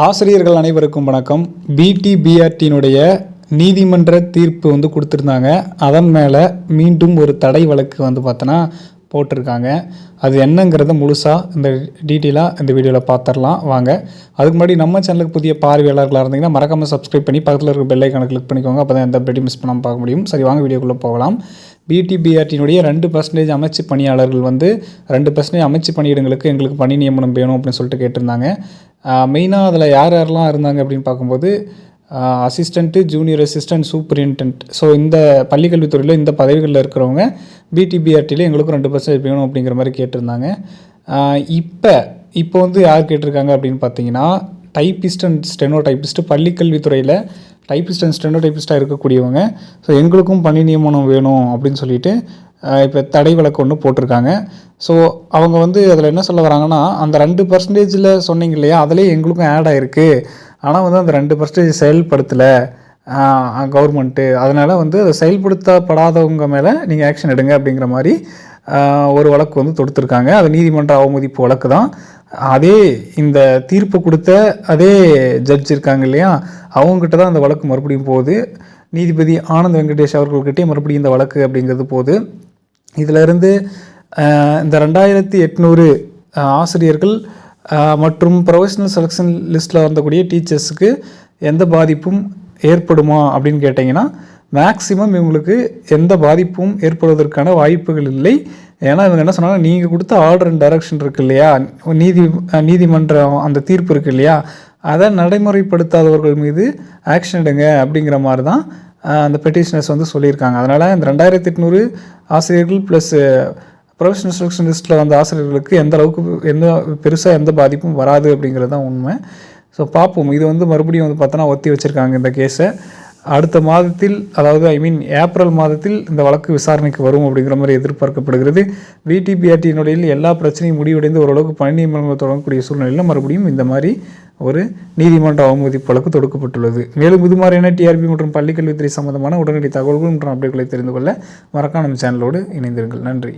ஆசிரியர்கள் அனைவருக்கும் வணக்கம். பிடிபிஆர்டியினுடைய நீதிமன்ற தீர்ப்பு வந்து கொடுத்துருந்தாங்க. அதன் மேலே மீண்டும் ஒரு தடை வழக்கு வந்து பார்த்தோன்னா போட்டிருக்காங்க. அது என்னங்கிறத முழுசாக இந்த டீட்டெயிலாக இந்த வீடியோவில் பார்த்துடலாம் வாங்க. அதுக்கு முன்னாடி நம்ம சேனலுக்கு புதிய பார்வையாளர்களாக இருந்தீங்கன்னா மறக்காமல் சப்ஸ்கிரைப் பண்ணி பக்கத்தில் இருக்க பெல்லைக்கான கிளிக் பண்ணிக்கோங்க. அப்போ தான் எந்த பெட்டி மிஸ் பண்ணாமல் பார்க்க முடியும். சரி வாங்க வீடியோக்குள்ளே போகலாம். பிடிபிஆர்டியினுடைய ரெண்டு பர்சன்டேஜ் அமைச்சு பணியாளர்கள் வந்து ரெண்டு பர்சன்டேஜ் அமைச்சு பணியிடங்களுக்கு எங்களுக்கு பணி நியமனம் வேணும் அப்படின்னு சொல்லிட்டு கேட்டிருந்தாங்க. மெயினாக அதில் யார் யாரெல்லாம் இருந்தாங்க அப்படின்னு பார்க்கும்போது assistant junior assistant superintendent so இந்த பள்ளிக்கல்வித்துறையில் இந்த பதவிகளில் இருக்கிறவங்க பிடிபிஆர்டியில் எங்களுக்கும் ரெண்டு பர்சன்டேஜ் வேணும் அப்படிங்கிற மாதிரி கேட்டிருந்தாங்க. இப்போ இப்போ வந்து யார் கேட்டிருக்காங்க அப்படின்னு பார்த்தீங்கன்னா டைப்பிஸ்ட் அண்ட் ஸ்டெனோ டைப்பிஸ்ட்டு பள்ளிக்கல்வித்துறையில் டைப்பிஸ்ட் அண்ட் ஸ்டெனோ டைப்பிஸ்ட்டாக இருக்கக்கூடியவங்க. ஸோ எங்களுக்கும் பணி நியமனம் வேணும் அப்படின்னு சொல்லிட்டு இப்போ தடை வழக்கு ஒன்று போட்டிருக்காங்க. ஸோ அவங்க வந்து அதில் என்ன சொல்ல வராங்கன்னா அந்த ரெண்டு பர்சன்டேஜில் சொன்னீங்க இல்லையா அதிலே எங்களுக்கும் ஆட் ஆகிருக்கு ஆனால் வந்து அந்த ரெண்டு பர்சன்டேஜ் செயல்படுத்தலை கவர்மெண்ட்டு அதனால் வந்து அதை செயல்படுத்தப்படாதவங்க மேலே நீங்கள் ஆக்ஷன் எடுங்க அப்படிங்கிற மாதிரி ஒரு வழக்கு வந்து தொடுத்துருக்காங்க. அது நீதிமன்ற அவமதிப்பு வழக்கு தான். அதே இந்த தீர்ப்பு கொடுத்த அதே ஜட்ஜ் இருக்காங்க இல்லையா? அவங்ககிட்ட தான் அந்த வழக்கு மறுபடியும் போகுது. நீதிபதி ஆனந்த் வெங்கடேஷ் அவர்கள்கிட்டே மறுபடியும் இந்த வழக்கு அப்படிங்கிறது போகுது. இதிலிருந்து இந்த ரெண்டாயிரத்தி எட்நூறு ஆசிரியர்கள் மற்றும் ப்ரொஃபஷனல் செலெக்ஷன் லிஸ்ட்டில் வந்தக்கூடிய டீச்சர்ஸுக்கு எந்த பாதிப்பும் ஏற்படுமா அப்படின்னு கேட்டிங்கன்னா மேக்ஸிமம் இவங்களுக்கு எந்த பாதிப்பும் ஏற்படுவதற்கான வாய்ப்புகள் இல்லை. ஏன்னா இவங்க என்ன சொன்னாங்க? நீங்கள் கொடுத்த ஆர்டர் அண்ட் டைரக்ஷன் இருக்கு இல்லையா? நீதி நீதிமன்றம் அந்த தீர்ப்பு இருக்கு இல்லையா? அதை நடைமுறைப்படுத்தாதவர்கள் மீது ஆக்ஷன் எடுங்க அப்படிங்கிற மாதிரி தான் அந்த பெட்டிஷனர்ஸ் வந்து சொல்லியிருக்காங்க. அதனால் இந்த ரெண்டாயிரத்தி எட்நூறு ஆசிரியர்கள் ப்ளஸ் ப்ரொஃபஷனல் செலெக்ஷன் லிஸ்ட்டில் வந்த ஆசிரியர்களுக்கு எந்த அளவுக்கு எந்த பெருசாக எந்த பாதிப்பும் வராது அப்படிங்கிறது தான் உண்மை. ஸோ பார்ப்போம். இது வந்து மறுபடியும் வந்து பார்த்தோன்னா ஒத்தி வச்சுருக்காங்க இந்த கேஸை அடுத்த மாதத்தில் அதாவது ஐ மீன் ஏப்ரல் மாதத்தில் இந்த வழக்கு விசாரணைக்கு வரும் அப்படிங்கிற மாதிரி எதிர்பார்க்கப்படுகிறது. விடிபிஆர்டியினுடைய எல்லா பிரச்சனையும் முடிவடைந்து ஓரளவுக்கு பணி நியமனங்கள் தொடங்கக்கூடிய சூழ்நிலையில் மறுபடியும் இந்த மாதிரி ஒரு நீதிமன்ற அவமதிப்பு வழக்கு தொடுக்கப்பட்டுள்ளது. மேலும் இது மாதிரியான டிஆர்பி மற்றும் பள்ளிக்கல்வித்துறை சம்பந்தமான உடனடி தகவல்கள் மற்றும் அப்டேட்களை தெரிந்து கொள்ள மறக்காம நம்ம சேனலோடு இணைந்திருங்கள். நன்றி.